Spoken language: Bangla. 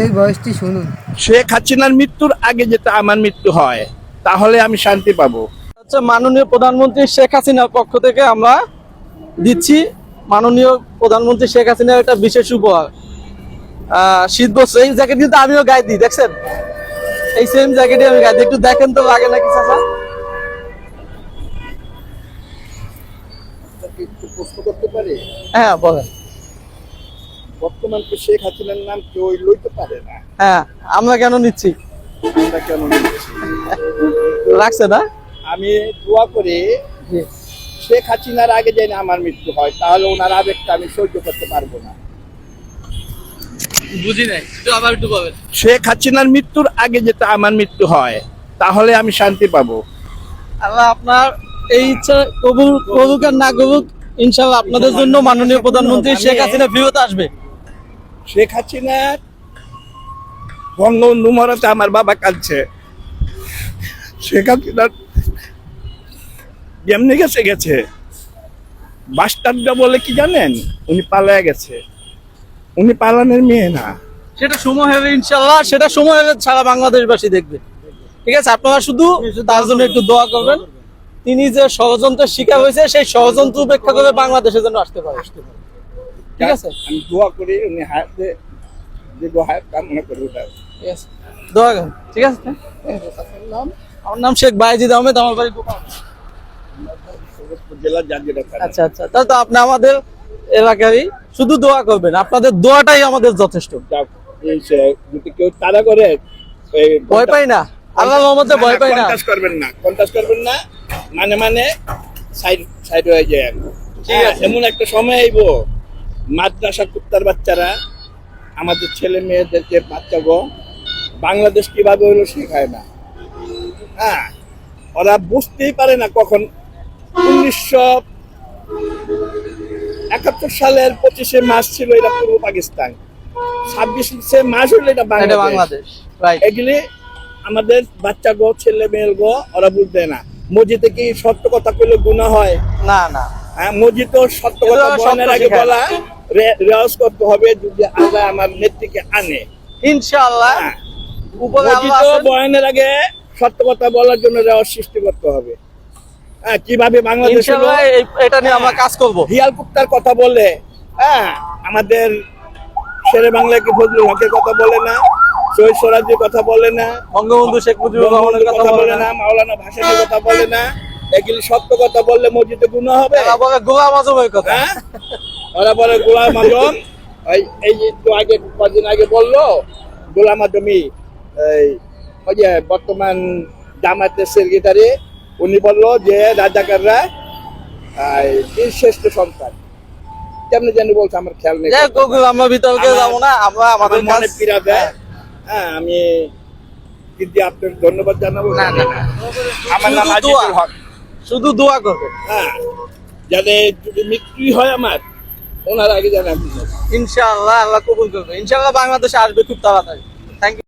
এই বয়সটি শুনুন। শেখ হাসিনার মৃত্যুর আগে যেটা আমার মৃত্যু হয় তাহলে আমি শান্তি পাবো। হচ্ছে মাননীয় প্রধানমন্ত্রী শেখ হাসিনার পক্ষ থেকে আমরা দিচ্ছি মাননীয় প্রধানমন্ত্রী শেখ হাসিনার একটা বিশেষ উপহার। আহ, শীত বস্ত্র এই জ্যাকেট কিন্তু আমিও গায়ে দিই দেখছেন? এই সেম জ্যাকেটে আমি গায়ে দিই একটু দেখেন তো লাগে নাকি চাচা? করতে পারি? হ্যাঁ বলেন। বর্তমান তো শেখ হাসিনার নাম কেউ লইতে পারে না? হ্যাঁ আমরা কেন নিচ্ছি? আমরা কেন নিচ্ছি? রাখছে না? আমি দোয়া করি। শেখ হাসিনার আগে যেন আমার মৃত্যু হয় তাহলে ওনার আবেগটা আমি সহ্য করতে পারব না। বুঝি নাই আবার একটু বলেন। শেখ হাসিনার মৃত্যুর আগে যেটা আমার মৃত্যু হয় তাহলে আমি শান্তি পাবো। আল্লাহ আপনার এই ইচ্ছা কবুল করুক আর না করুক ইনশাল্লাহ আপনাদের জন্য মাননীয় প্রধানমন্ত্রী শেখ হাসিনা ফিরত আসবে। শেখ হাসিনার বঙ্গবন্ধু মরাতে আমার বাবা কাঁদছে। শেখ হাসিনার যেমনি গেছে গেছে। বাস্টারটা বলে কি জানেন? উনি পালায় গেছে। উনি পালানের মেয়ে না। সেটা সময় হবে ইনশাল্লাহ সেটা সময় হলে সারা বাংলাদেশবাসী দেখবে। ঠিক আছে, আপনারা শুধু তার জন্য একটু দোয়া করবেন। তিনি যে ষড়যন্ত্রের শিকার হয়েছে, সেই ষড়যন্ত্র উপেক্ষা করে বাংলাদেশে যেন আসতে পারে। ঠিক আছে? আমি দোয়া করি উনি হাতে দীর্ঘ হায়াত কামনা করি ওটা ঠিক আছে। দোয়া করুন। ঠিক আছে? আমার নাম শেখ বাইজিদ আহমেদ আমার বাড়ি গোপাল জেলার জাজির আচ্ছা আচ্ছা। তাহলে তো আপনি আমাদের এলাকারই শুধু দোয়া করবেন। আপনাদের দোয়াটাই আমাদের যথেষ্ট। যদি কেউ তাড়া করে ভয় পাই না। আল্লাহ রহমতে ভয় পাই না। কন্টাস করবেন না কন্টাস করবেন না। মানে মানে সাইড সাইড হয়ে যায়। ঠিক হ্যাঁ, আছে। এমন একটা সময় আইব। মাদ্রাসা কুত্তার বাচ্চারা আমাদের ছেলে মেয়েদেরকে বাচ্চা গো বাংলাদেশ কীভাবে হলো শেখায় না। হ্যাঁ ওরা বুঝতেই পারে না কখন। উনিশশো একাত্তর সালের পঁচিশে মাস ছিল এটা পূর্ব পাকিস্তান। ছাব্বিশে মাস হলো এটা বাংলাদেশ। এগুলি আমাদের বাচ্চা গো ছেলে মেয়ের গো ওরা বুঝবে না। মসজিদে কি সত্য কথা কইলে গুণা হয়? না না। হ্যাঁ মসজিদ সত্য কথা বলার আগে বলা। রেওয়াজ করতে হবে যদি আল্লাহ আমার নেত্রীকে আনে। ইনশাআল্লাহ। হ্যাঁ। বয়ানের আগে সত্য কথা বলার জন্য রেওয়াজ সৃষ্টি করতে হবে। হ্যাঁ কীভাবে বাংলাদেশে এটা নিয়ে আমরা কাজ করব। হিয়াল কথা বলে হ্যাঁ আমাদের শেরে বাংলাকে ফজলুল হকের কথা বলে না শহীদ স্বরাজের কথা বলে না বঙ্গবন্ধু শেখ মুজিবুর রহমানের কথা বলে না। মাওলানা ভাসানের কথা বলে না এগুলি সত্য কথা বললে মসজিদে গুনাহ হবে? গোলাম আজমের কথা। হ্যাঁ? ওরা বলে গোলাম আজম এই এই যে আগে কদিন আগে বলল গোলাম আজমি এই ওই যে বর্তমান জামাতের সেক্রেটারি উনি বলল যে রাজাকাররা এই, শ্রেষ্ঠ সন্তান। কেমনি জানি বলছে আমার খেয়াল নেই। যাই আমরা বিতর্কে যাব না আমরা আমাদের মনে পীড়া দেয়। হ্যাঁ আমি কিন্তু ধন্যবাদ জানাব। আমার নাম শুধু আজিজুল দোয়া। হক। শুধু দোয়া করবে। হ্যাঁ যাতে যদি মৃত্যুই হয় আমার ওনার আগে জানাব ইনশাআল্লাহ আল্লাহ কবুল করবে। ইনশাআল্লাহ বাংলাদেশে আসবে খুব তাড়াতাড়ি। Thank you